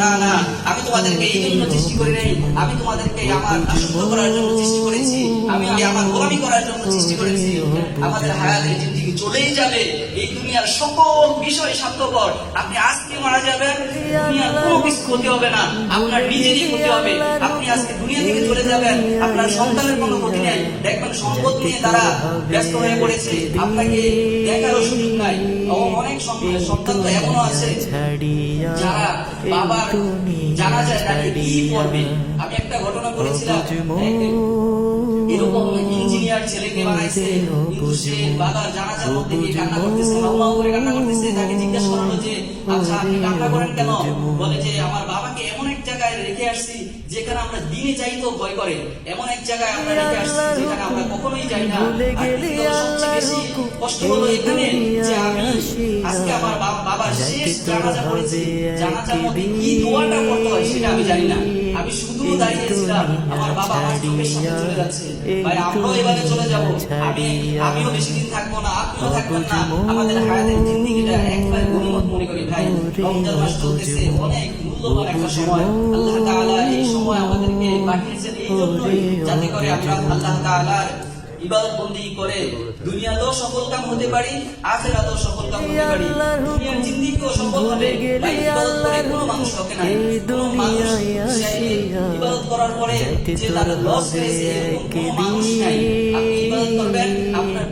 না না, আমি তোমাদেরকে এই জন্য সৃষ্টি করি নাই। আমি তোমাদেরকে আমার আসক্ত করার জন্য সৃষ্টি করেছি। আমি আমার গোলামি করার জন্য সৃষ্টি করেছি। আমাদের হায়াতের জিন্দিগি চলেই যাবে। এই দুনিয়ার সকল বিষয় স্বার্থপর। আপনি আজকে মারা যাবেন কোনো কিছু ক্ষতি হবে না। আপনার নিজেরই ক্ষতি হবে। আপনি আজকে দুনিয়া থেকে চলে যাবেন, আপনার সন্তানের কোনো ক্ষতি নেই। দেখবেন সম্পদ নিয়ে তারা ব্যস্ত হয়ে পড়েছে। আপনাকে দেখারও সুযোগ নাই। অনেক সন্তান তো এমনও আছে। যারা বাবার জানা যায় তাকে কি পড়বে আমি একটা ঘটনা ইঞ্জিনিয়ার ছেলেকে বানাইছে কিন্তু সে বাবার জানাজার মধ্যে গিয়ে কান্না করতেছে। আল্লাহ করে কান্না করতেছে তাকে জিজ্ঞাসা করালো যে আচ্ছা আপনি কান্না করেন কেন? বলে যে আমার বাবাকে এমন এক জায়গায় রেখে আসছি যেখানে আমরা দিনে যাইতেও ভয় করে। এমন এক জায়গায় আমরা রেখে আসছি যেখানে আমরা কখনোই যাই না। সবচেয়ে বেশি কষ্ট হলো এখানে যে আমি আজকে আমার বাবার শেষ জানাজা পড়েছি জানাজার মধ্যে কি দোয়াটা করতে হয় সেটা আমি জানি না। আমি শুধু দাঁড়িয়েছিলাম। আমার বাবা আমার চোখের সামনে চলে যাচ্ছে। ভাই আমরাও এবারে চলে যাব। আমি আমিও বেশি দিন থাকব না আপনিও থাকবেন না। আমাদের হায়াতের জিন্দিগিটা একবার গনিমত মনে করি ভাই। রমজান মাস চলতেছে অনেক মূল্যবান একটা সময়। আল্লাহ তাআলা এই সময় আমাদেরকে পাঠিয়েছেন এই জন্যই যাতে করে আমরা আল্লাহ তাআলার ইবাদত বন্দি করে দুনিয়াতেও সফল কাম হতে পারি আখেরাতেও সফল কাম হতে পারি। দুনিয়ার জিন্দিগিও সফল হবে। ইবাদত করে কোনো মানুষ হবে না। কোনো মানুষ করার পরে যে তার লস হয়েছে এরকম মানুষ নাই আপনি ইবাদত করবেন আপনার